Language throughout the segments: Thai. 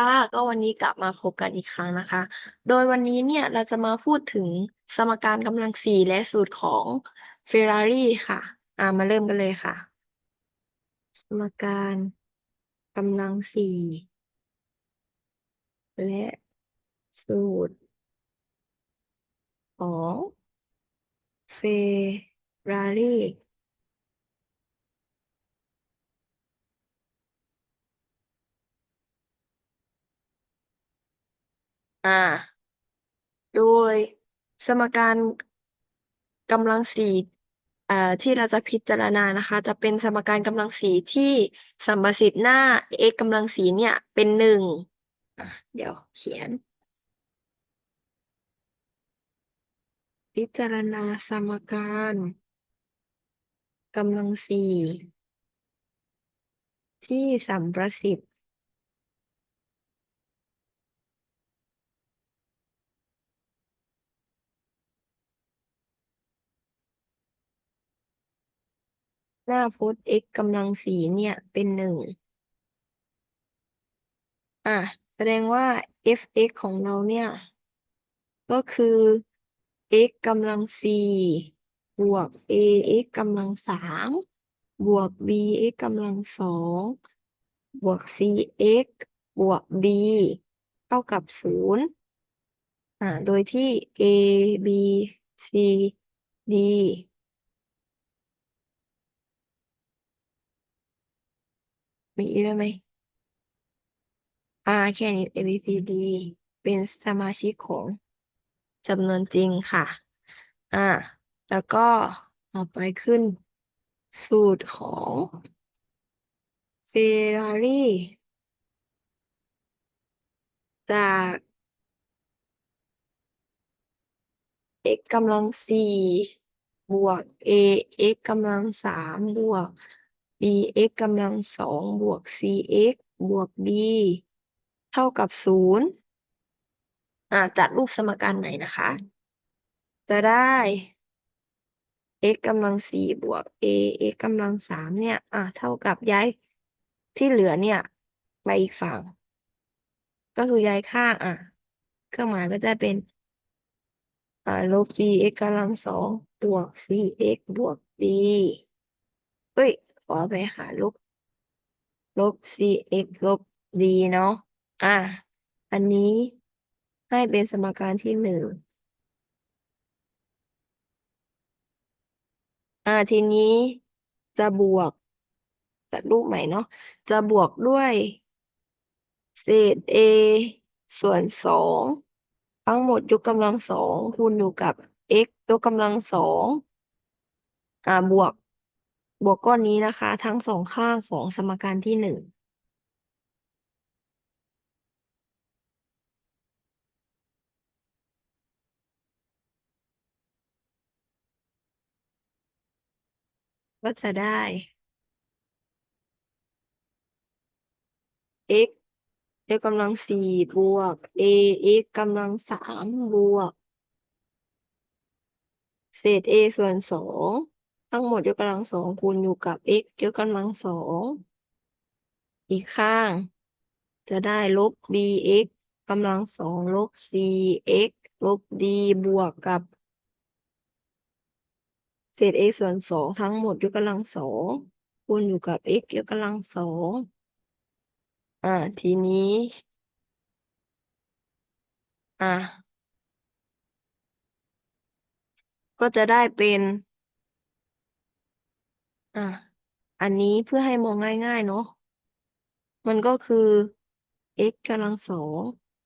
ค่ะ ก็วันนี้กลับมาพบกันอีกครั้งนะคะ โดยวันนี้เนี่ยเราจะมาพูดถึงสมการกำลังสี่และสูตรของ Ferrari ค่ะ อ่ามาเริ่มกันเลยค่ะ สมการกำลังสี่และสูตรของ Ferrari อ่ อ่า โดยสมการกำลังสี่อ่าที่เราจะพิจารณานะคะ จะเป็นสมการกำลังสี่ที่สัมประสิทธิ์หน้า x กำลังสี่เนี่ย เป็นหนึ่งอะเดี๋ยวเขียน พิจารณาสมการกำลังสี่ที่สัมประสิทธิ์ หน้าพจน์ x กำลังสี่เนี่ยเป็นหนึ่งอะแสดงว่า f(x) ของเราเนี่ย ก็คือ x กำลังสี่บวก ax กำลังสามบวก bx กำลังสองบวก cx บวก b เท่ากับศูนย์อ่าโดยที่ a b c d มีอีกได้ไหมอ่าแค่นี้ a b c d เป็นสมาชิกของจำนวนจริงค่ะ อ่า แล้วก็ต่อไปขึ้น สูตรของ Ferrari จาก x กำลังสี่บวก ax กำลังสามบวก bx กำลังสองบวก cx บวก d เท่ากับศูนย์อ่าจัดรูปสมการไหนนะคะ จะได้ x กำลังสี่บวก ax กำลังสามเนี่ย อ่าเท่ากับย้ายที่เหลือเนี่ย ไปอีกฝั่ง ก็คือย้ายข้างอะเครื่องหมายก็จะเป็นอ่าลบ bx กำลังสองบวก cx บวก d เอ้ย ขอไปค่ะลบลบ cx ลบ d เนาะอะอันนี้ให้เป็นสมการที่หนึ่งอ่าทีนี้จะบวกจัดรูปใหม่เนาะจะบวกด้วย เศษ a ส่วนสองทั้งหมดยกกำลังสองคูณอยู่กับ x ยกกำลังสองอ่าบวก บวกก้อนนี้นะคะ ทั้งสองข้างของสมการที่หนึ่งก็จะได้ x x กำลังสี่บวก a x กำลังสามบวก เศษ a ส่วนสอง ทั้งหมดยกกำลังสองคูณอยู่กับ x ยกกำลังสองอีกข้าง จะได้ลบ bx กำลังสองลบ cx ลบ d บวกกับ เศษ a ส่วนสองทั้งหมดยกกำลังสองคูณอยู่กับ x ยกกำลังสองอ่าทีนี้ อะก็จะได้เป็น อะ อันนี้เพื่อให้มองง่ายๆ เนาะ มันก็คือ x กำลังสอง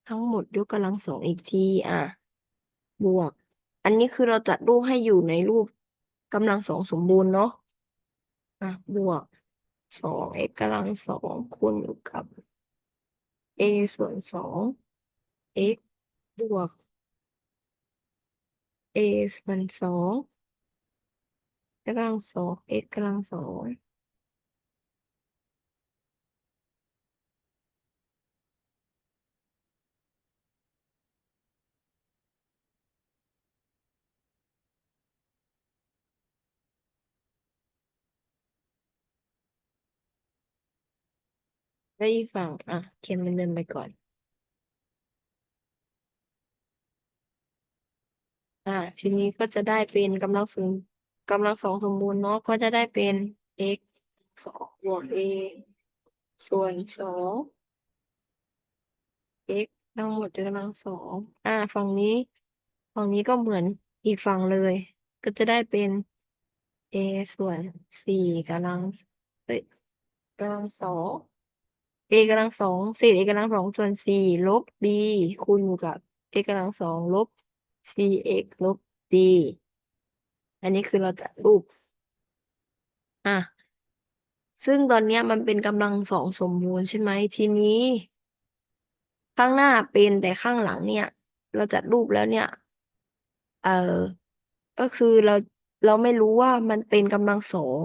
ทั้งหมดยกกำลังสองอีกที อะ บวก อันนี้คือเราจัดรูปให้อยู่ในรูปกำลังสองสมบูรณ์เนาะ อะ บวกสอง x กำลังสองคูณอยู่กับ a ส่วนสอง x บวก a ส่วนสอง กำลังสอง x กำลังสองแล้วอีกฝั่ง อะ เขียนมันเดินไปก่อน อ่า ทีนี้ก็จะได้เป็นกำลังศูนย์ กำลังสองสมบูรณ์เนาะก็จะได้เป็น x สองบวก a ส่วนสอง x ทั้งหมดยกกำลังสอง อ่า ฝั่งนี้ ฝั่งนี้ก็เหมือนอีกฝั่งเลย ก็จะได้เป็น a ส่วนสี่กำลังเอ้ยกำลังสอง a กำลังสองเศษ a กำลังสองส่วนสี่ลบ b คูณอยู่กับ a กำลังสองลบ cx ลบ d อันนี้คือเราจัดรูป อะ ซึ่งตอนนี้มันเป็นกำลังสองสมบูรณ์ใช่ไหมทีนี้ ข้างหน้าเป็นแต่ข้างหลังเนี่ย เราจัดรูปแล้วเนี่ย เออก็คือเราเราไม่รู้ว่ามันเป็นกำลังสอง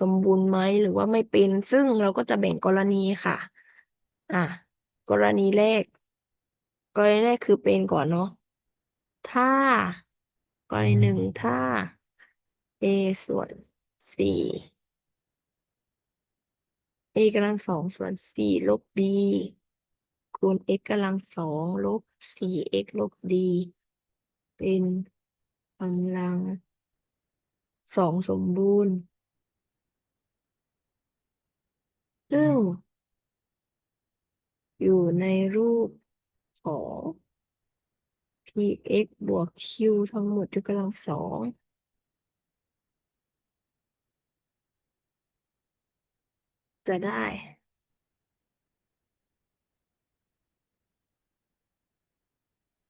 สมบูรณ์ไหมหรือว่าไม่เป็น ซึ่งเราก็จะแบ่งกรณีค่ะ อะ กรณีแรก กรณีแรกคือเป็นก่อนเนาะถ้ากรณีหนึ่งถ้า a ส่วนสี่ a กำลังสองส่วนสี่ลบ b คูณ x กำลังสองลบสี่ x ลบ d เป็นกำลังสองสมบูรณ์ ซึ่ง อยู่ในรูปของ px บวก q ทั้งหมดยกกำลังสอง จะได้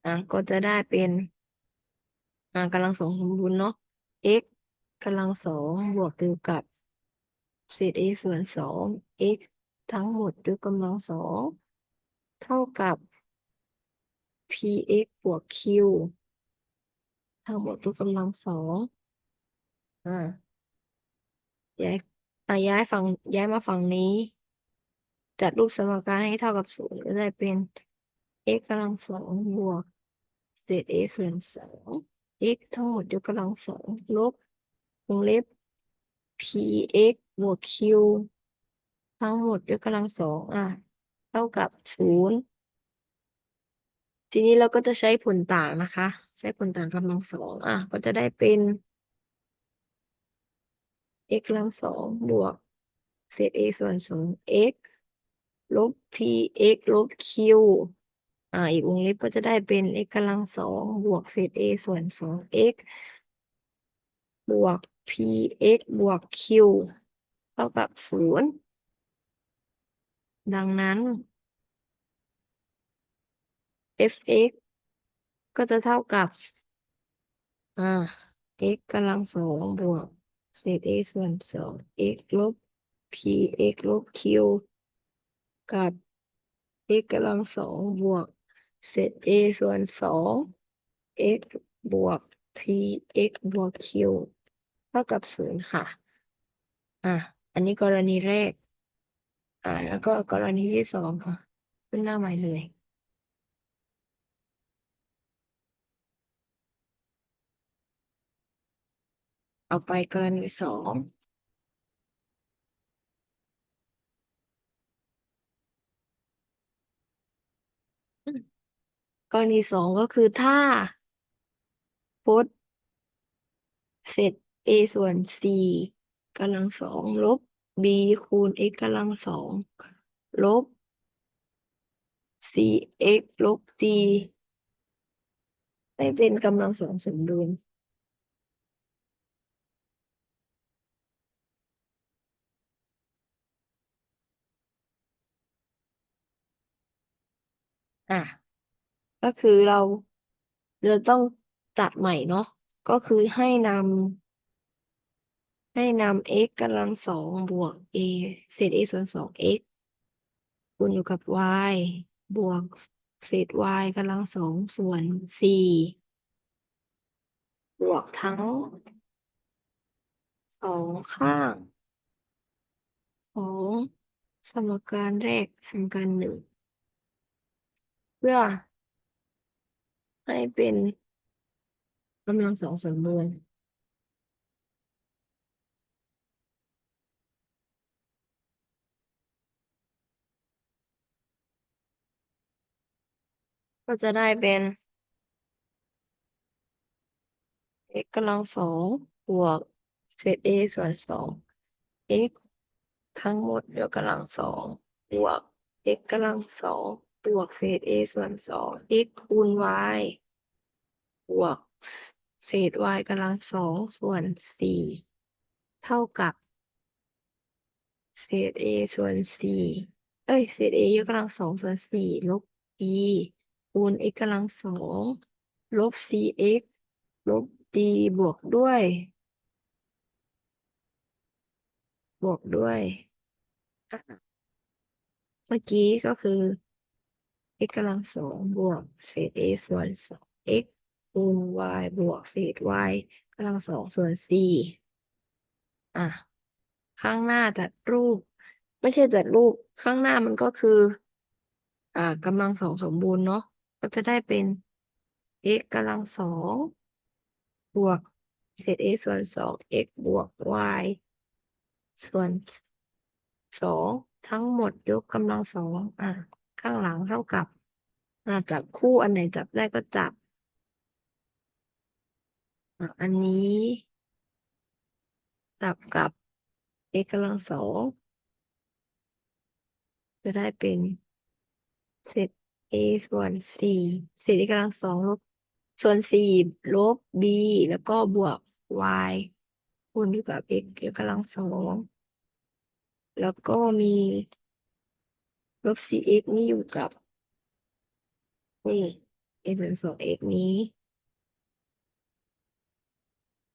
อะก็จะได้เป็น อ่ากำลังสองสมบูรณ์เนาะ x กำลังสองบวกอยู่กับเศษ a ส่วนสอง x ทั้งหมดยกกำลังสองเท่ากับ px บวก q ทั้งหมดยกกำลังสองอ่าย้าย อะย้ายฝั่งย้ายมาฝั่งนี้ จัดรูปสมการให้เท่ากับศูนย์ก็ได้เป็น x กำลังสองบวกเศษ a ส่วนสอง x ทั้งหมดยกกำลังสองลบวงเล็บ px บวก q ทั้งหมดยกกำลังสองอะ เท่ากับศูนย์ทีนี้เราก็จะใช้ผลต่างนะคะ ใช้ผลต่างกำลังสองอะ ก็จะได้เป็น x กำลังสองบวกเศษ a ส่วนสอง x ลบ px ลบ q อ่า อีกวงเล็บก็จะได้เป็น x กำลังสองบวกเศษ a ส่วนสอง x บวก px บวก q เท่ากับศูนย์ดังนั้น fx ก็จะเท่ากับ อ่า x กำลังสองบวก เศษ a ส่วนสอง x ลบ px ลบ q กับ x กำลังสองบวกเศษ a ส่วนสอง x บวก px บวก q เท่ากับศูนย์ค่ะ อะ อันนี้กรณีแรก อ่า แล้วก็กรณีที่สองค่ะ ขึ้นหน้าใหม่เลย เอาไปกรณีสองกรณีสองก็คือถ้าพจน์เศษ a ส่วนสี่กำลังสองลบ b คูณ x กำลังสองลบ cx ลบ d ได้เป็นกำลังสองสมดุล อะก็คือเราเราต้องจัดใหม่เนาะก็คือให้นำให้นำ x กำลังสองบวก a เศษ a ส่วนสอง x คูณอยู่กับ y บวกเศษ y กำลังสองส่วนสี่บวกทั้งสองข้างของสมการแรกสมการหนึ่ง พื่อให้เป็นกำลังสองสมบูรณ์ก็จะได้เป็น x กำลังสองบวกเศษ a ส่วนสอง x ทั้งหมดยกกำลังสองบวก x กำลังสอง บวกเศษ a ส่วนสอง x คูณ y บวกเศษ y กำลังสองส่วนสี่เท่ากับ เศษ a ส่วนสี่เอ้ย เศษ a ยกกำลังสองส่วนสี่ลบ b คูณ x กำลังสองลบ cx ลบ d บวกด้วย บวกด้วย เมื่อกี้ก็คือ x กำลังสองบวกเศษ a ส่วนสอง x คูณ y บวกเศษ y กำลังสองส่วนสี่อะ ข้างหน้าจัดรูป ไม่ใช่จัดรูป ข้างหน้ามันก็คือ อ่ากำลังสองสมบูรณ์เนาะ ก็จะได้เป็น x กำลังสองบวกเศษ a ส่วนสอง x บวก y ส่วนสองทั้งหมดยกกำลังสองอะ ข้างหลังเท่ากับ อะจับคู่อันไหนจับได้ก็จับอะอันนี้จับกับ x กำลังสองจะได้เป็นเศษ a ส่วนสี่เศษ a กำลังสองลบส่วนสี่ลบ b แล้วก็บวก y คูณด้วยกับ x ยกกำลังสองแล้วก็มีลบ cx นี่อยู่กับ นี่ a ส่วนสอง x นี้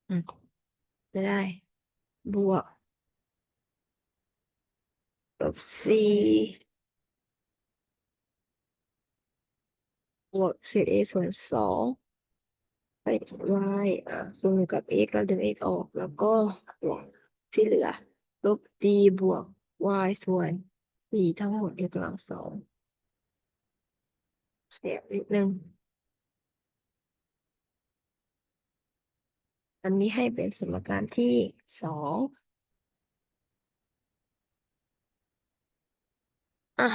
อืมจะได้ บวกลบ c บวกเศษ a ส่วนสองไป y อะคูณกับ x เราดึง x ออก แล้วก็บวกที่เหลือ ลบ d บวก y ส่วนสี่ทั้งหมดยกกำลังสอง เสียบนิดนึง อันนี้ให้เป็นสมการที่สองอะ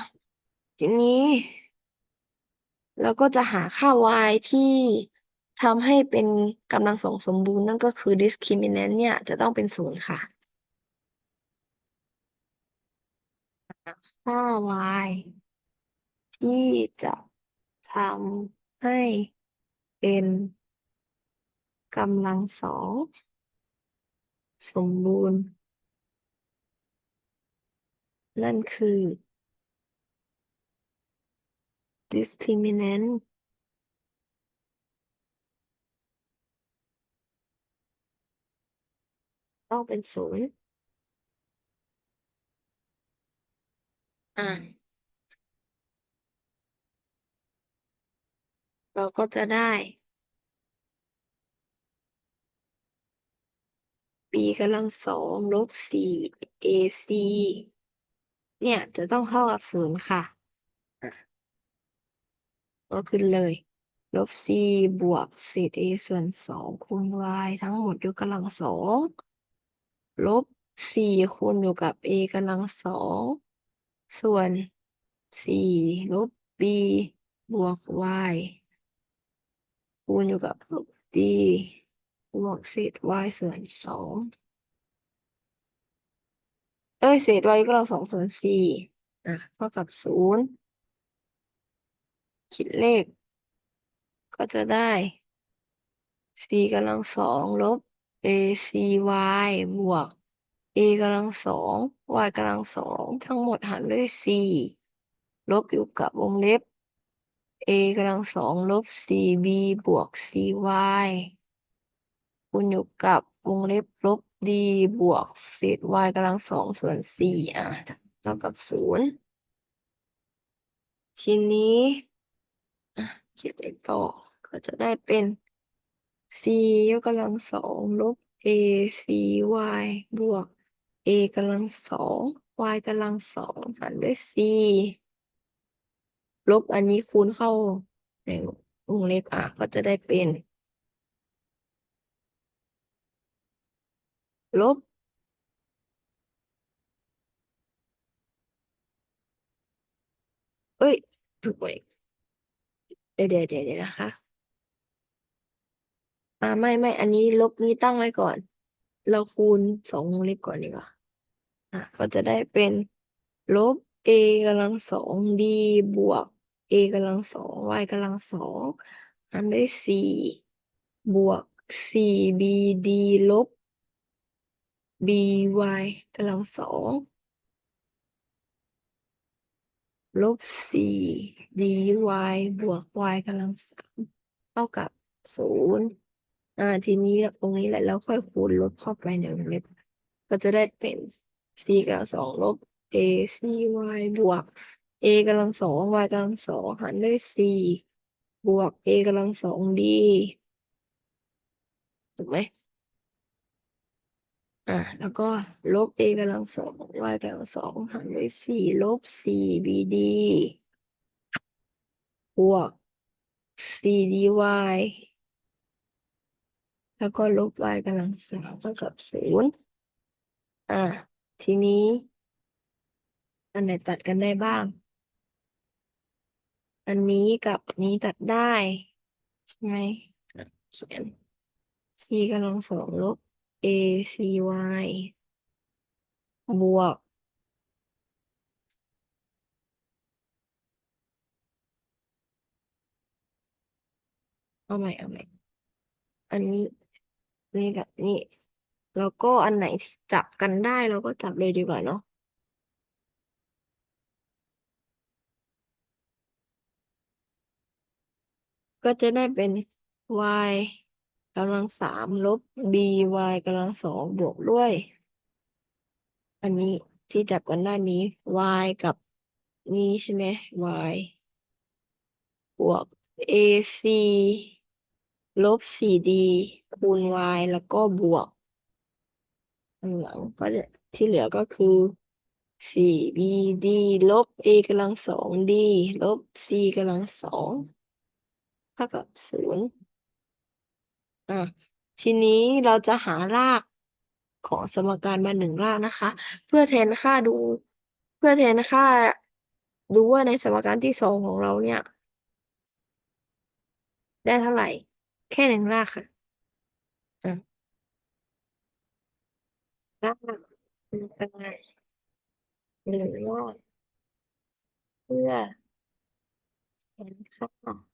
ทีนี้ เราก็จะหาค่า y ที่ทำให้เป็นกำลังสองสมบูรณ์นั่นก็คือ discriminant เนี่ย จะต้องเป็นศูนย์ค่ะ ค่า y ที่จะ ทำให้เป็นกำลังสองสมบูรณ์ นั่นคือ discriminant ต้องเป็นศูนย์อะ เราก็จะได้ b กำลังสองลบสี่ ac เนี่ยจะต้องเท่ากับศูนย์ค่ะ ก็ขึ้นเลย ลบ c บวกเศษ a ส่วนสองคูณ y ทั้งหมดยกกำลังสองลบสี่คูณอยู่กับ a กำลังสองส่วนสี่ลบ b บวก y คูณอยู่กับลบ d บวกเศษ y ส่วนสองเอ้ยเศษ y กกำลังสองส่วนสี่อะเท่ากับศูนย์คิดเลข ก็จะได้ c กำลังสองลบ acy บวก a กำลังสอง y กำลังสองทั้งหมดหารด้วย c ลบอยู่กับวงเล็บ a กำลังสองลบ cb บวก cy คูณอยู่กับวงเล็บลบ d บวกเศษ y กำลังสองส่วนสี่อะเท่ากับศูนย์ทีนี้อะเขียนเลขต่อก็จะได้เป็น c ยกกำลังสองลบ a c y บวก a กำลังสอง y กำลังสองหารด้วย c ลบอันนี้คูณเข้าในวงเล็บอะก็จะได้เป็น ลบเอ้ยถูกไหมเดี๋ยวเดี๋ยวเดี๋ยวนะคะอ่าไม่ไม่อันนี้ลบนี้ตั้งไว้ก่อน เราคูณสองวงเล็บก่อนดีกว่าอะก็จะได้เป็น ลบ a กำลังสอง d บวก a กำลังสอง y กำลังสองหารด้วยสี่บวกสี่ b d ลบ b y กำลังสองลบสี่ d y บวก y กำลังสามเท่ากับศูนย์อ่าทีนี้ตรงนี้แหละแล้วค่อยคูณลบเข้าไปในวงเล็บก็จะได้เป็น c กำลังสองลบ a c y บวก a กำลังสอง y กำลังสองหารด้วย c บวก a กำลังสอง d ถูกไหมอะแล้วก็ลบ a กำลังสอง y กำลังสองหารด้วยสี่ลบสี่ bd บวกสี่ dy แล้วก็ลบ y กำลังสามเท่ากับศูนย์อะทีนี้ อันไหนตัดกันได้บ้าง อันนี้กับนี้ตัดได้ใช่ไหมอะเขียน c กำลังสองลบ a c y บวก เอาใหม่เอาใหม่ อันนี้นี่กับนี่ แล้วก็อันไหนที่จับกันได้เราก็จับเลยดีกว่าเนาะ ก็จะได้เป็น y กำลังสามลบ b y กำลังสองบวกด้วย อันนี้ที่จับกันได้มี y กับนี้ใช่ไหม y บวก ac ลบ 4d คูณ y แล้วก็บวกหลังก็จะที่เหลือก็คือ 4bd ลบ a กำลังสอง d ลบ c กำลังสอง เท่ากับศูนย์อะทีนี้เราจะหารากของสมการมาหนึ่งรากนะคะ เพื่อแทนค่าดู เพื่อแทนค่าดูว่าในสมการที่สองของเราเนี่ย ได้เท่าไหร่ แค่หนึ่งรากค่ะอะรากเป็นไงหนึ่งรากเพื่อแทนค่า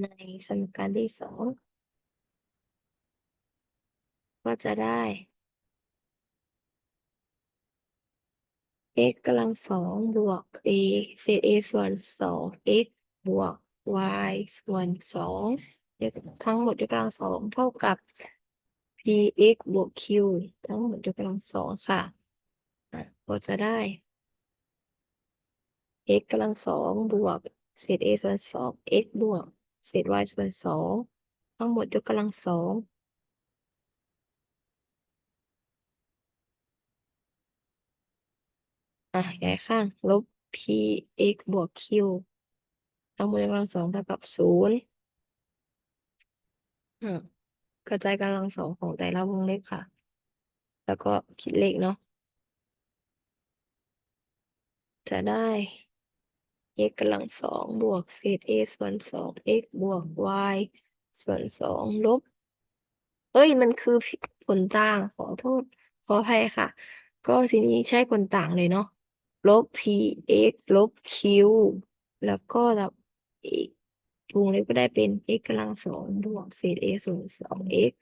ในสมการที่สองก็จะได้ x กำลังสองบวก a เศษ a ส่วนสอง x บวก y ส่วนสองทั้งหมดยกกำลังสองเท่ากับ px บวก q ทั้งหมดยกกำลังสองค่ะ ก็จะได้ x กำลังสองบวกเศษ a ส่วนสอง x บวก เศษ y ส่วนสองทั้งหมดยกกำลังสองอะย้ายข้าง ลบ px บวก q ทั้งหมดยกกำลังสองเท่ากับศูนย์กระจายกำลังสองของแต่ละวงเล็บค่ะ แล้วก็คิดเลขเนาะ จะได้ x กำลังสองบวกเศษ a ส่วนสอง x บวก y ส่วนสองลบ เอ้ย มันคือผลต่างขอโทษ ขออภัยค่ะ ก็ทีนี้ใช้ผลต่างเลยเนาะ ลบ px ลบ q แล้วก็ลบอีกวงเล็บก็ได้เป็น x กำลังสองบวกเศษ a ส่วนสอง x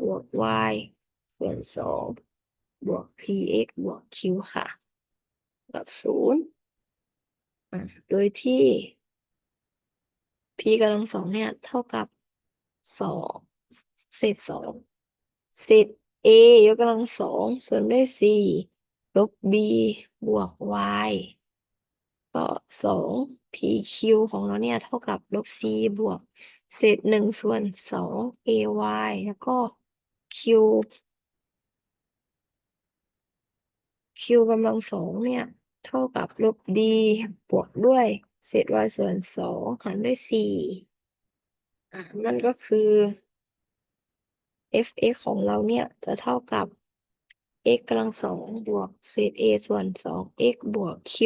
บวก y ส่วนสองบวก px บวก q ค่ะ แบบศูนย์ โดยที่ p กำลังสองเนี่ย เท่ากับสองเศษสองเศษ a ยกกำลังสองส่วนด้วย c ลบ b บวก y ก็สอง pq ของเราเนี่ย เท่ากับลบ c บวก เศษหนึ่งส่วนสอง ay แล้วก็ q q กำลังสองเนี่ย เท่ากับลบ d บวกด้วยเศษ y ส่วนสองหารด้วยสี่อะนั่นก็คือ f(x) ของเราเนี่ยจะเท่ากับ x กำลังสองบวกเศษ a ส่วนสอง x บวก q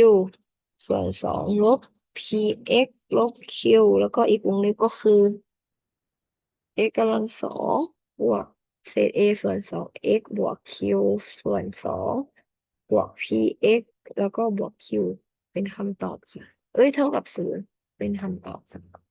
ส่วนสองลบ px ลบ q แล้วก็อีกวงเล็บก็คือ x กำลังสองบวกเศษ a ส่วนสอง x บวก q ส่วนสองบวก px แล้วก็บวก q เป็นคำตอบค่ะ เอ้ย เท่ากับศูนย์เป็นคำตอบค่ะ